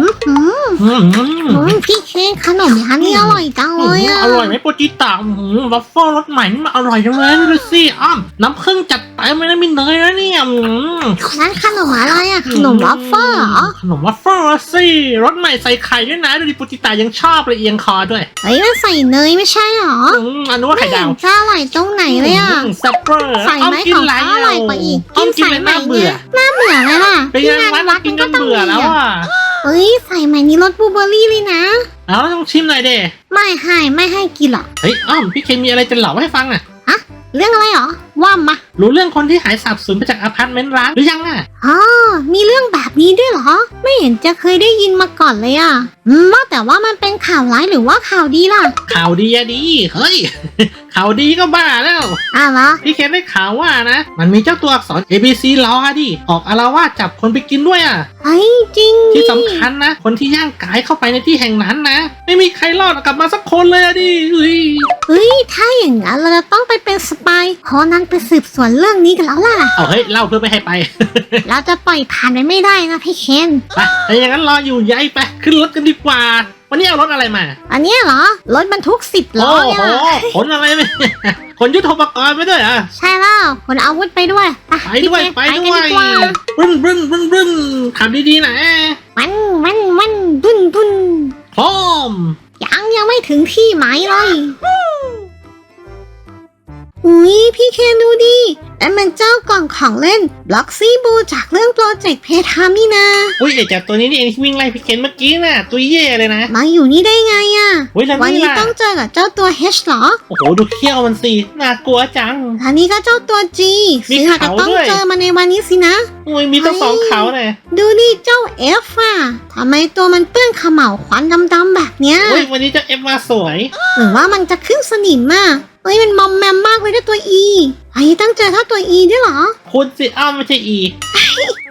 อื้อหืออืมอืมพี่เค้กขนมร้านนี้อร่อยจังเลยอะ อร่อยไหมโปรจิตาอืมวัฟเฟิลรสใหม่นี่มันอร่อยจังเลยดูสิอ้อมน้ำผึ้งจัดเต็มเลยนะมีเนยนะเนี่ยอืมนั่นขนมอะไรอะ ขนมวัฟเฟิลเหรอขนมวัฟเฟิลอะสิรสใหม่ใส่ไข่ด้วยนะ ดูดิปรจิตายังชอบเลยเอียงคอด้วยเฮ้ยมันใส่เนยไม่ใช่เหรออืมอันนู้นว่าไข่ดาวม่เห็นจะอร่อยตรงไหนเลยอะ มแซ่บเวอร์ใส่ไหมกิของเขาอร่อยกว่าอีกอ้อมกินใส่ไหมน่าเบื่อ น่าเบื่อไหมล่ะไปงานวัดกินกันเบื่อแล้วอะ เฮ้ยใส่ใหม่นี่รสบลูเบอร์รี่เลยนะ เอาต้องชิมหน่อยเด้ไม่ให้ไม่ให้กินหรอกเฮ้ยอ้อมพี่เคมีอะไรจะเล่าให้ฟังอะ เรื่องอะไรเหรอว่ามารู้เรื่องคนที่หายสาบสูญไปจากอพาร์ตเมนต์ร้างหรือยังอะอ๋อมีเรื่องแบบนี้ด้วยเหรอ ไม่เห็นจะเคยได้ยินมาก่อนเลยอะอืมว่าแต่ว่ามันเป็นข่าวร้ายหรือว่าข่าวดีล่ะ ข่าวดีอะดี เฮ้ย ข่าวดีก็บ้าแล้วอะเหรอ พี่เคนได้ข่าวว่านะ มันมีเจ้าตัวอักษร A B C ล้อดิ ออกอารวาสจับคนไปกินด้วยอะเฮ้ยจริงที่ดิสำคัญนะ คนที่ย่างกายเข้าไปในที่แห่งนั้นนะ ไม่มีใครรอดกลับมาสักคนเลยอะดิเฮ้ย เฮ้ยถ้าอย่างนั้นเราจะต้องไปเป็นสปายขอนั้นไปสืบสวนเรื่องนี้กันแล้วล่ะ เอาเฮ้ยเล่าเพื่อไม่ให้ไป เราจะปล่อยผ่านไปไม่ได้นะพี่เคนไปถ้าอย่างนั้นรออยู่ยัยไป ขึ้นรถกันดีกว่า วันนี้เอารถอะไรมา อันเนี้ยเหรอ รถบรรทุกสิบล้อโอ้เนี่ยโหล่ะขนอะไรไปขนยุทโธปกรณ์ไปด้วยอะ ใช่แล้วขนอาวุธไปด้วยไปด้วยพี่ไปเคนด้วยกันกว่าบึ้นบึ้นบึ้นบึ้นขับดีๆนะมันมันมันดุนดุนพร้อม ยังยังไม่ถึงที่หมายเลย อุ้ยพี่เคนดูดินั่นมันเจ้ากล่องของเล่นบล็อกซี่บูจากเรื่องโปรเจกต์เพทามนี่นะอุ้ยไอ้จับตัวนี้นี่เองที่วิ่งไล่พี่เคนเมื่อกี้น่ะ ตัวเย่เลยนะ มาอยู่นี่ได้ไงอะอุ้ยแล้ววันนี่นี้ล่ะต้องเจอกับเจ้าตัว H เหรอ โอ้โหดูเขี้ยวมันสิน่ากลัวจังอันนี้ก็เจ้าตัว G มีซึ่งอาจจะเขาต้องด้วย เจอมาในวันนี้สินะ อุ้ยมีตั้งสองเขาเลยดูนี่เจ้า F อะทำไมตัวมันเปื้อนเขม่าวควันดำๆแบบเนี้ย อุ้ยวันนี้เจะเอฟมาสวย หรือว่ามันจะขึ้นสนิมมากเฮ้ยมันมอมแมม มากเลยด้วยตัว E ไอ้ตั้งเจอเท่าตัว E ด้วยเหรอ คุณสิอ้าวไม่ใช่อี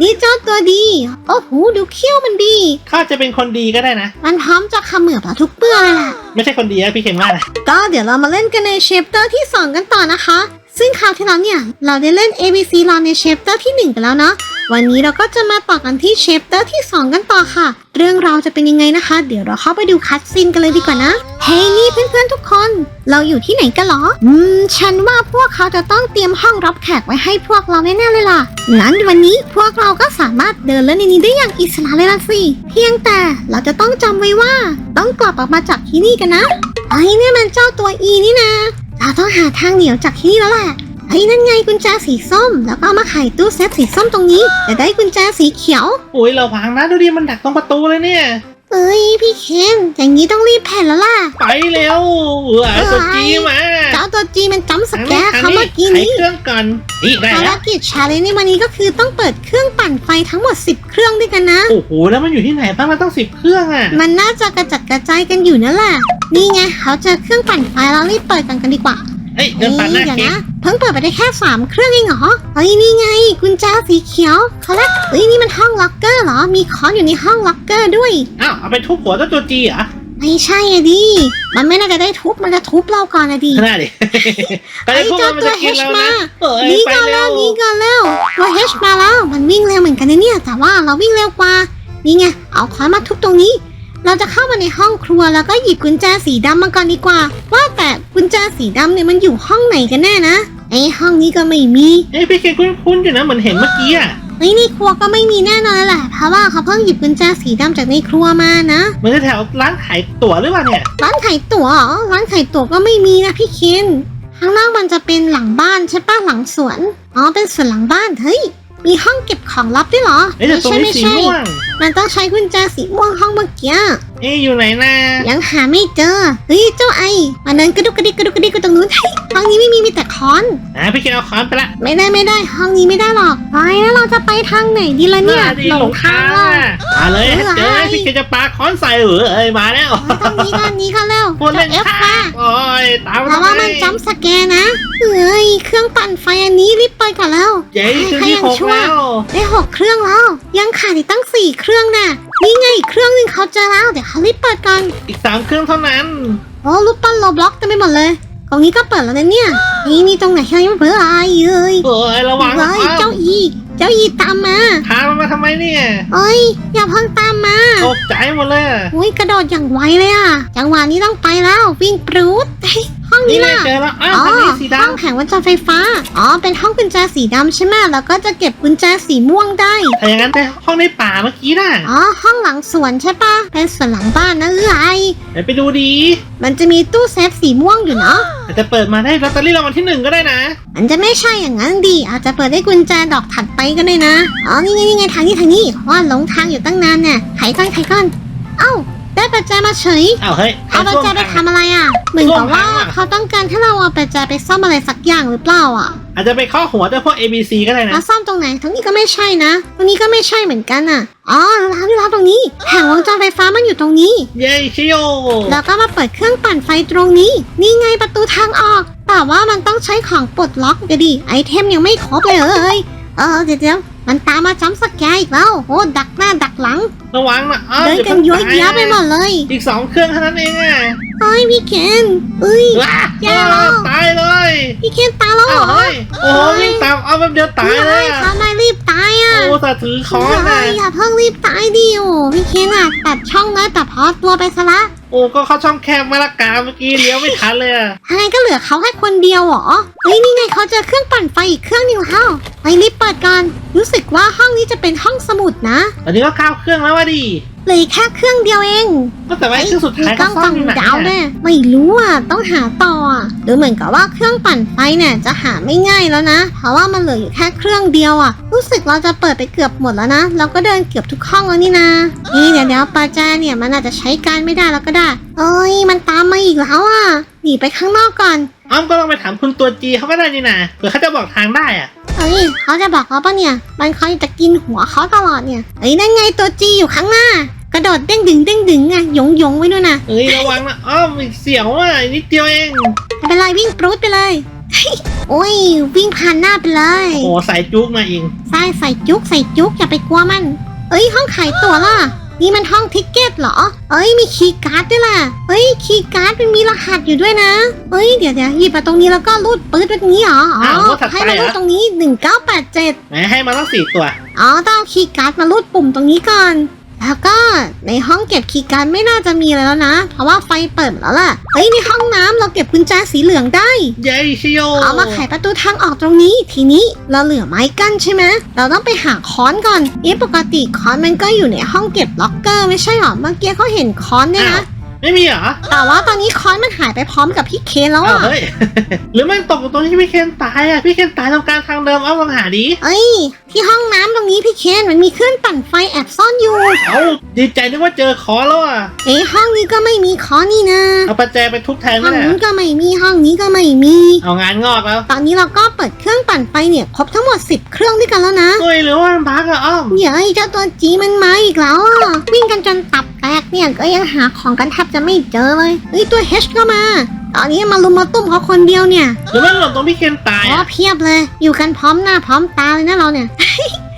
นี่เจ้าตัวดี โอ้โหดูเขี้ยวมันดี ข้าจะเป็นคนดีก็ได้นะ มันพร้อมจะเขมือบเราทุกเปื้อนเลยแหละไม่ใช่คนดีนะพี่เคนว่านะก็เดี๋ยวเรามาเล่นกันในเชปเตอร์ที่ 2 กันต่อนะคะ ซึ่งคราวที่แล้วเนี่ย เราได้เล่น ABC รอนในเชปเตอร์ที่ 1 ไปแล้วเนาะ วันนี้เราก็จะมาต่อกันที่เชปเตอร์ที่ 2 กันต่อค่ะ เรื่องราวจะเป็นยังไงนะคะ เดี๋ยวเราเข้าไปดูคัดซีนกันเลยดีกว่านะ เฮ้ยนี่เพื่อนๆทุกคน เราอยู่ที่ไหนกันเหรอ อืม ฉันว่าพวกเขาจะต้องเตรียมห้องรับแขกไว้ให้พวกเราแน่ๆเลยล่ะ งั้นวันนี้พวกเราก็สามารถเดินเล่นในนี้ได้อย่างอิสระเลยล่ะสิ เพียงแต่เราจะต้องจำไว้ว่า ต้องกลับออกมาจากที่นี่กันนะ ไอ้เนี่ยมันเจ้าตัวอีนี่นะ เราต้องหาทางเหนียวจากที่นี่แล้วแหละ ไอ้นั่นไงกุญแจสีส้ม แล้วก็เอามาไขตู้เซฟสีส้มตรงนี้ จะได้กุญแจสีเขียวอุ้ยเราวางนะดูดิมันดักตรงประตูเลยเนี่ย เอ้ยพี่เคนอย่างนี้ต้องรีบแผ่นแล้วล่ะ ไปเร็วเออไอ้ตัวจีมาเจ้าตัวจีมันจำสแกร์อันเขานี้เมื่อกี้ไขนี้เครื่องก่อนนี่ได้ภารแล้วกิจชาเลนจ์ในวันนี้ก็คือต้องเปิดเครื่องปั่นไฟทั้งหมด 10 เครื่องด้วยกันนะ โอ้โหแล้วมันอยู่ที่ไหนบ้างมันต้องสิบเครื่องอะมันน่าจะกระจัดกระจายกันอยู่นั่นแหละ นี่ไงเขาเจอเครื่องปั่นไฟแล้วรีบเปิดกันกันดีกว่า เอ้ยเดินผ่านหน้าเดี๋ยวเค้กนะเพิ่งเปิดไปได้แค่สามเครื่องเองเหรอเฮ้ยนี่ไงกุญแจสีเขียวเขาแล้วเฮ้ยนี่มันห้องล็อกเกอร์เหรอ มีค้อนอยู่ในห้องล็อกเกอร์ด้วย อ้าวเอาไปทุบหัวเจ้าตัวจีเหรอ ไม่ใช่อะดิ มันไม่น่าจะได้ทุบ มันจะทุบเราก่อนอะดิขนาดดิไปเลยพวกมันมันจะกินเรานะเอ้ยนี่ไปก่อนเร็แล้ววนี่ก่อนแล้วตัวเฮชมาแล้ว มันวิ่งเร็วเหมือนกันนะเนี่ย แต่ว่าเราวิ่งเร็วกว่า นี่ไง เอาค้อนมาทุบตรงนี้ เราจะเข้ามาในห้องครัวแล้วก็หยิบกุญแจสีดำมาก่อนดีกว่า ว่าแต่กุญแจสีดำเนี่ยมันอยู่ห้องไหนกันแน่นะไอห้องนี้ก็ไม่มีเอ้ยพี่เคนคุ้นๆอยู่นะเหมือนเห็นเมื่อกี้อะเฮ้ยในครัวก็ไม่มีแน่นอนแหละเพราะว่าเขาเพิ่งหยิบกุญแจสีดำจากในครัวมานะเหมือนแถวร้านขายตั๋วหรือเปล่าเนี่ย ร้านขายตั๋วเหรอร้านขายตั๋วก็ไม่มีนะพี่เคนข้างนอกมันจะเป็นหลังบ้านใช่ปะหลังสวนอ๋อเป็นสวนหลังบ้านเฮ้ย มีห้องเก็บของลับด้วยเหรอเอ้ยแต่ตรงนี้สีม่วง มันต้องใช้กุญแจสีม่วงห้องเมื่อกี้เอ้ยอยู่ไหนนะยังหาไม่เจอเฮ้ยเจ้าไอมาเดินกระดุกกระดิกกระดุกกระดิกกันตรงนู้นเฮ้ยห้องนี้ไม่มีมีแต่ค้อนอ่าพี่เคนเอาค้อนไปละไม่ได้ไม่ได้ ห้องนี้ไม่ได้หรอกไปแล้วเราจะไปทางไหนดีล่ะเนี่ยาดีหลงทางแล้วอะมาเลยเออเจอไอ้พี่เคนจะปาค้อนใส่เหรอเอ้ยมาแล้วตรงนี้กันนี้กันแล้วพูดเล่นเอฟค่ะค่ะโอ้ยตามเพ ราะว่ามันจำสแกนนะเฮ้ยเครื่องปั่นไฟอันนี้รีบไปก่อนแล้วเจ๊คือที่หกแล้วได้หกเครื่องแล้ว ยังขาดอีกตั้งสี่เครื่องน่ะนี่ไงอีกเครื่องหนึ่งเขาเจอแล้วเดี๋ยวเขารีบเปิดกันอีกสามเครื่องเท่านั้นโอ้รูปปั้นโลบล็อกเต็มไปหมดเลยตรงนี้ก็เปิดแล้วนะเนี่ย นี่มีตรงไหนที่ยังไม่เปิดอะไรเอ้ยเอ้ยระวังเฮ้ยอ้าวเจ้าอีเจ้ายีตามมาพามันมาทำไมเนี่ยเอ้ย อย่าเพิ่งตามมา ตกใจหมดเลยอะอุ้ยกระโดดอย่างไวเลยอะ จังหวะนี้ต้องไปแล้ว วิ่งปรูดเฮ้ย ห้องนี่นี้ไงล่ะเจอแล้วอ้าวอ๋อทางนี้สีห้องดำแผงกุญแจไฟฟ้า อ๋อ เป็นห้องกุญแจสีดำใช่ไหมแล้วก็จะเก็บกุญแจสีม่วงได้ถ้าอย่างนั้นไปห้องในป่าเมื่อกี้น่ะอ๋อ ห้องหลังสวนใช่ปะเป็นสวนหลังบ้านนะเอ้ยเดี๋ยวไปดูดีมันจะมีตู้เซฟสีม่วงอยู่เนาะ อาจจะเปิดมาได้ลอตเตอรี่รางวัลที่หนึ่งก็ได้นะมันจะไม่ใช่อย่างนั้นดี อาจจะเปิดได้กุญแจดอกถัดไปก็ได้นะ อ๋อ นี่ไงนี่ไงทางนี้ทางนี้ว่าหลงทางอยู่ตั้งนานเนี่ยไขก้อนไขก้อน เอ้า ได้ปัจจัยมาเฉย อ้าวเฮ้ยเอาปัจจัยไปทำอะไรอะ เหมือนกับว่าเขาต้องการให้เราเอาปัจจัยไปซ่อมอะไรสักอย่างหรือเปล่าอะ อาจจะไปข้อหัวเจ้าพวก ABC ก็ได้นะ แล้วซ่อมตรงไหน ตรงนี้ก็ไม่ใช่นะ ตรงนี้ก็ไม่ใช่เหมือนกันอะ อ๋อร้านร้านตรงนี้ แผงวงจรไฟฟ้ามันอยู่ตรงนี้ เย้ชิโยแล้วก็มาเปิดเครื่องปั่นไฟตรงนี้ นี่ไงประตูทางออก แต่ว่ามันต้องใช้ของปลดล็อกเดี๋ยวดิไอเทมยังไม่ครบเลย เอ้ยเออเดี๋ยวเดี๋ยว มันตามมาจ้ำสแกร์อีกแล้วโอ้ดักหน้าดักหลัง ระวังนะอ้าวเดินกันย้อยเยียไปหมดเลยอีกสองเครื่องเท่านั้นเองอะเฮ้ยพี่เคนเอ้ยว้าแย่แล้วตายเลยพี่เคนตายแล้วเหรอ้าวอเฮ้ยโอ้โหวิ่งตามเอาแป๊บเดียวตายเลเฮ้ยยอะทำไมรีบตายอะโอ้แต่ถือค้อนเฮ้นะยอย่าเพิ่งรีบตายดิโอ้พี่เคนอะตัดช่องน้อยแต่พอตัวไปซะละโอ้ก็เข้าช่องแคบมาละกาเมื่อกี้เลี้ยวไม่ทันเลยอะทางไงก็เหลือเขาแค่คนเดียวเหรอเฮ้ยนี่ไงเขาเจอเครื่องปั่นไฟอีกเครื่องหนึงแล้วไปรีบเปิดก่อนรู้สึกว่าห้องนี้จะเป็นห้องสมุดนะ ตอนนี้ก็เข้าเครื่องแล้วว่าดิ เหลยแค่เครื่องเดียวเองก็แต่ว่าเครื่องสุดท้ายมีกล้องซ่ฟัอมงอยู่ไหนดาวอะแน่ไม่รู้อะต้องหาต่ออะหรือเหมือนกับว่าเครื่องปั่นไฟเนี่ยจะหาไม่ง่ายแล้วนะ เพราะว่ามันเหลืออยู่แค่เครื่องเดียวอะ รู้สึกเราจะเปิดไปเกือบหมดแล้วนะ เราก็เดินเกือบทุกห้องแล้วนี่นะนี่เดี๋ยวเดี๋ยวปาจาเนี่ยมันอาจจะใช้การไม่ได้แล้วก็ได้ เอ้ยมันตามมาอีกแล้วอะหนีไปข้างนอกก่อน อ้อมก็ลองไปถามคุณตัวจีเขาก็ได้นี่นะเผื่อเขาจะบอกทางได้อะเอ้ยเขาจะบอกเราปะเนี่ยมันคอยจะกินหัวเขาตลอดเนี่ยเอ้ยนั่นไงตัวจีอยู่ข้างหน้า กระโดดเด้งดึงเด้งดึงอะหยงหยงไว้ด้วยนะเอ้ยระวังนะอ้อมอีกเสียวอะนิดเดียวเองไม่เป็นไรวิ่งปรูดไปเลย โอ้ยวิ่งผ่านหน้าไปเลยโอ้ใส่จุกมาเองใส่ใส่จุกใส่จุกอย่าไปกลัวมัน เอ้ยห้องขายตั๋วล่ะ นี่มันห้องทิกเก็ตเหรอ เอ้ยมีคีย์การ์ดด้วยล่ะ เอ้ยคีย์การ์ดมันมีรหัสอยู่ด้วยนะ เอ้ยเดี๋ยวเดี๋ยวหยิบมาตรงนี้แล้วก็รูดปื๊ดแบบนี้เหรออ๋อให้มารูดตรงนี้ 1987 ไหนให้มาตั้งสี่ตัว อ๋อต้องเอาคีย์การ์ดมารูดปุ่มตรงนี้ก่อน แล้วก็ในห้องเก็บคีย์การ์ดไม่น่าจะมีอะไรแล้วนะ เพราะว่าไฟเปิดหมดแล้วล่ะเฮ้ยในห้องน้ำเราเก็บกุญแจสีเหลืองได้ เย้ชิโยเอามาไขประตูทางออกตรงนี้ ทีนี้เราเหลือไม้กั้นใช่ไหมเราต้องไปหาค้อนก่อนเอ๊ะปกติค้อนมันก็อยู่ในห้องเก็บล็อกเกอร์ไม่ใช่หรอเมื่อกี้เขาเห็นค้อนเนี่ยอ้าวนะ ไม่มีเหรอแต่ว่าตอนนี้ค้อนมันหายไปพร้อมกับพี่เคนแล้วอ้าวอะเฮ้ย หรือมันตกอยู่ตรงที่พี่เคนตายอะ พี่เคนตายตรงกลางทางเดิมเอาลองหาดิเอ้ย ที่ห้องน้ำตรงนี้พี่เคนมันมีเครื่องปั่นไฟแอบซ่อนอยู่ เอาดีใจนึกว่าเจอคอแล้วอะ เอ๊ะห้องนี้ก็ไม่มีค้อนนี่นะเอาประแจไปทุบแทนห้ไม่องได้เหรนู้อนก็ไม่มีห้องนี้ก็ไม่มี เอางานงอกแล้วตอนนี้เราก็เปิดเครื่องปั่นไฟเนี่ยครบทั้งหมด 10 เครื่องด้วยกันแล้วนะ เฮ้ยหรือว่ามันบั๊กอะอ้อม เดี๋ยวไอ้เจ้าตัวจีมันมาอีกแล้วอะวิ่งกันจนตับ แตกเนี่ยก็ยังหาของกันแทบจะไม่เจอเลยเฮ้ยตัวเฮชก็มา ตอนนี้มาลุมมาตุ้มเขาคนเดียวเนี่ยหรือมันหล่นตรงพี่เคนตายอ๋ออะเพียบเลย อยู่กันพร้อมหน้าพร้อมตาเลยนะเราเนี่ย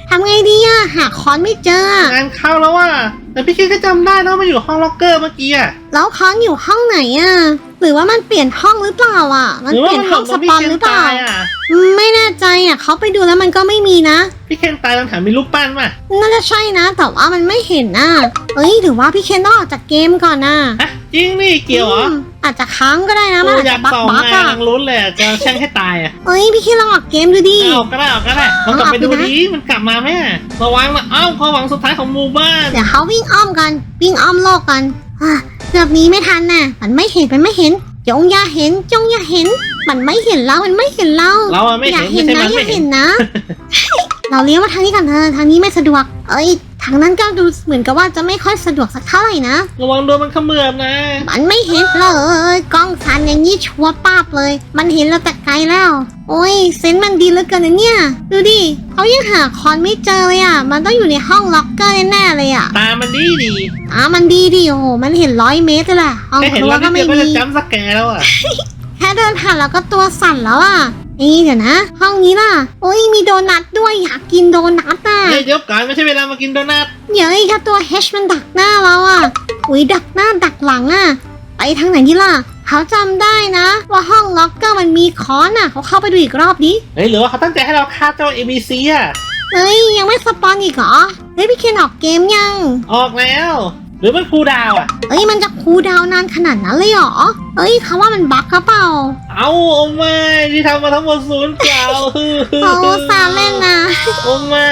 ทำไงดีอะหาคอนไม่เจออะงานเข้าแล้วว่าแต่พี่เคนก็จำได้นะว่ามันอยู่ห้องล็อกเกอร์เมื่อกี้อะแล้วคอนอยู่ห้องไหนอะ หรือว่ามันเปลี่ยนห้องหรือเปล่าอะ มันหรือเปว่าลี่ยนมันหห้ล่อนงตสรงพี่ปอนเคนหรือเปล่าตายอะอืมไม่แน่ใจอะเขาไปดูแล้วมันก็ไม่มีนะ พี่เคนตายตรงแถวมีรูปปั้นป่ะน่าจะใช่นะ แต่ว่ามันไม่เห็นน่ะเอ้ยหรือว่าพี่เคนต้องออกจากเกมก่อนน่ะฮะจริงนี่เกี่ยวเหรอมอาจจะค้างก็ได้นะมันโอ้อาจอยาจะกบักส่องบักนะอะกำลังลุ้นเลยจะแช่งให้ตายอะเอ้ยพี่เคนลองออกเกมดูดิเอาก็ได้เอาก็ได้ลองกลับไปดูดิมันกลับมาไหมอะระวังนะอ้าวความหวังสุดท้ายของหมู่บ้านเดี๋ยวเขาวิ่งอ้อมกันวิ่งอ้อมโลกกันอะ เกือบหนี้ไม่ทันน่ะ มันไม่เห็นมันไม่เห็นจงอย่าเห็นจงอย่าเห็น มันไม่เห็นเรา มันไม่เห็นเราเราอะไม่อย่าเห็นเห็ไม่นใช่นะมันอไม่ย่าเห็เห็นนนะ เราเลี้ยวมาทางนี้กันเถอะทางนี้ไม่สะดวก เอ้ย ทางนั้นก็ดูเหมือนกับว่าจะไม่ค่อยสะดวกสักเท่าไหร่นะ ระวังโดนมันเขมือบนะ มันไม่เห็นเลยกล้องสันอย่างนี้ชัวร์ป้าบเลย มันเห็นเราแต่ไกลแล้ว โอ้ยเซนส์มันดีเหลือเกินนะเนี่ย ดูดิเขายังหาคอนไม่เจอเลยอะ มันต้องอยู่ในห้องล็อกเกอร์แน่ๆเลยอะตามันดีดีอะมันดีดิโอ้โหมันเห็นร้อยเมตรเลยแหละห้องแค่คเห็นรัวเราก็นิดไม่เดียวก็มีจะจำสแกร์แล้วอะแค่เดินผ่านแล้วก็ตัวสั่นแล้วอะ นี่เดี๋ยวนะ ห้องนี้ล่ะโอ้ยมีโดนัทด้วยอยากกินโดนัทอะเฮ้ยเดี๋ยวก่อนไม่ใช่เวลามากินโดนัทเดี๋ยวไอ้แค่ตัวเฮชมันดักหน้าเราอะอุ้ยดักหน้าดักหลังอะไปทางไหนดีล่ะเขาจำได้นะ ว่าห้องล็อกเกอร์มันมีค้อนอะ เขาเข้าไปดูอีกรอบดิเฮ้ยหรือว่าเขาตั้งใจให้เราฆ่าเจ้า ABC อะเฮ้ยยังไม่สปอนอีกเหรอเฮ้ยพี่เคนออกเกมยัง ออกแล้ว หรือมันครูดาวอะ เอ้ยมันจะคูลดาวน์นานขนาดนั้นเลยเหรอ เอ้ยเขาว่ามันบั๊กหรือเปล่าเอาโอ้ไม่ที่ทำมาทั้งหมดศูนย์เปล่าเขาซาห์เล่นนะ โอ้ไม่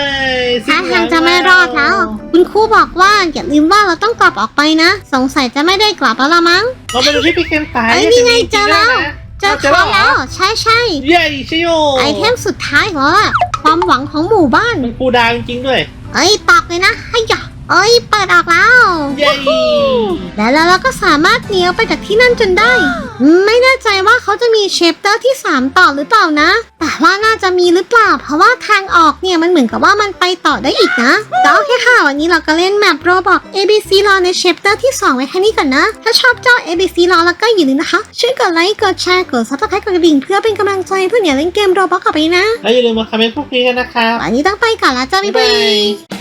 ท่าทางจะไม่รอดแล้ว คุณครูบอกว่าอย่าลืมว่าเราต้องกลับออกไปนะ สงสัยจะไม่ได้กลับแล้วละมั้ง เราไปดูที่พี่เคนตายเอ้ยนี่ไงเจอแล้วเจอเจอเขาแล้วเหรแล้อวใช่ใช่เย้ชิโยไอเทมสุดท้ายของเราอะความหวังของหมู่บ้านมันครูดาวจริงๆด้วย เอ้ยตอกเลยนะให้ยะ เอ้ยเปิดออกแล้วเย้แล้วเราก็สามารถเลี้ยวไปจากที่นั่นจนได้ ไม่แน่ใจว่าเขาจะมีเชปเตอร์ที่ 3 ต่อหรือเปล่านะ แต่ว่าน่าจะมีหรือเปล่า เพราะว่าทางออกเนี่ยมันเหมือนกับว่ามันไปต่อได้อีกนะแต่โอเคค่ะวันนี้เราก็เล่นแมปโรบอก ABC รอในเชปเตอร์ที่ 2 ไว้แค่นี้ก่อนนะ ถ้าชอบเจ้า ABC รอแล้วก็อย่าลืมนะคะ ช่วยกดไลค์กดแชร์กดซับสไครต์กดกระดิ่งเพื่อเป็นกำลังใจเพื่อเนี่ยเล่นเกมโรบอกกับไปนะแล้วอย่าลืมมาคอมเมนต์พวกนี้กันนะครับวันนี้ต้องไปก่อนละจ้าบ๊ายบาย